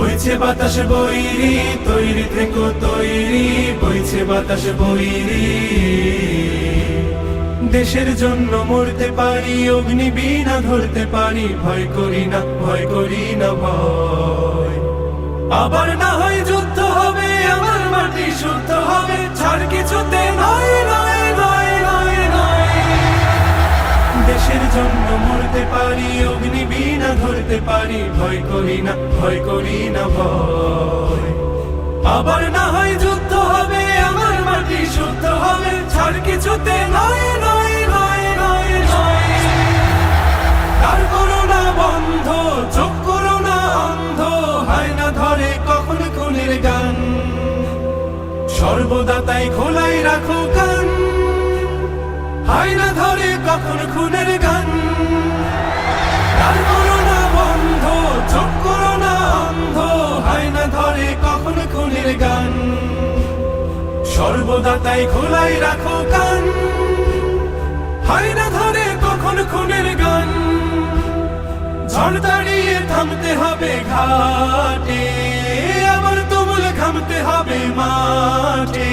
বইছে বাতাস বইরি তৈরি থেকো তৈরি, বইছে বাতাস বইরি দেশের জন্য মরতে পারি, অগ্নি বিনা ধরতে পারি, ভয় করি না, ভয় করি না, ভয়। আবার না হয় দেশের জন্য মরতে পারি, অগ্নি বিনা ধরতে পারি, ভয় করি না, ভয় করি না ভয়। আবার না হয় যুদ্ধ হবে, আমার মাটি শুদ্ধ হবে, ছাড় কিছুতে নয় সর্বদা তাই খোলাই রাখো না কখন খুনের গান। তার করোনা বন্ধ, চোখ করোনা অন্ধ, হয় ধরে কখন খুনের গান। সর্বদা তাই খোলাই রাখো কান। হয় না ধরে কখন খুনের গান। ঝড় দাঁড়িয়ে থামতে হবে ঘাটে, আবার তুমুল ঘামতে হবে মাঠে।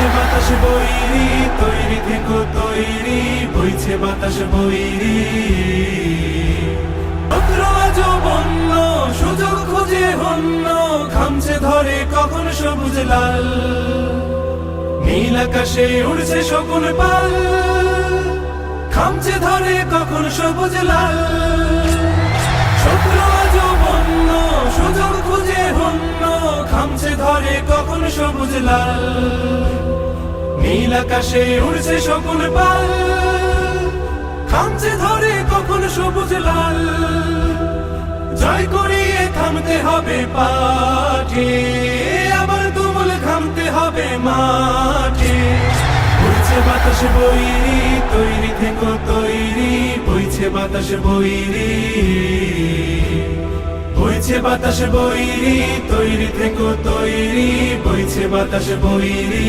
বইছে বাতাস বইরি তৈরি থেকো, তৈরি, বইছে বাতাস আজও বন্য, সুযোগ খুঁজে হন্য খামছে ধরে কখন সবুজ লাল। নীল আকাশে উড়ছে শকুন পাল খামছে ধরে কখন সবুজ লাল। সুযোগ খুঁজে হন্য খামছে ধরে কখন সবুজ লাল। নীল আকাশে উড়ছে শকুন পাল, খামছে ধরে কখন সবুজ লাল। জয় করিয়ে থামতে হবে পাঠে, আবার তুমুল থামতে হবে মাঠে। বইছে বাতাস বইরি তৈরি থেকো, তৈরি, বইছে বাতাস বইরি বইছে বাতাস বইরি তৈরি থেকো, তৈরি, বইছে বাতাস বইরি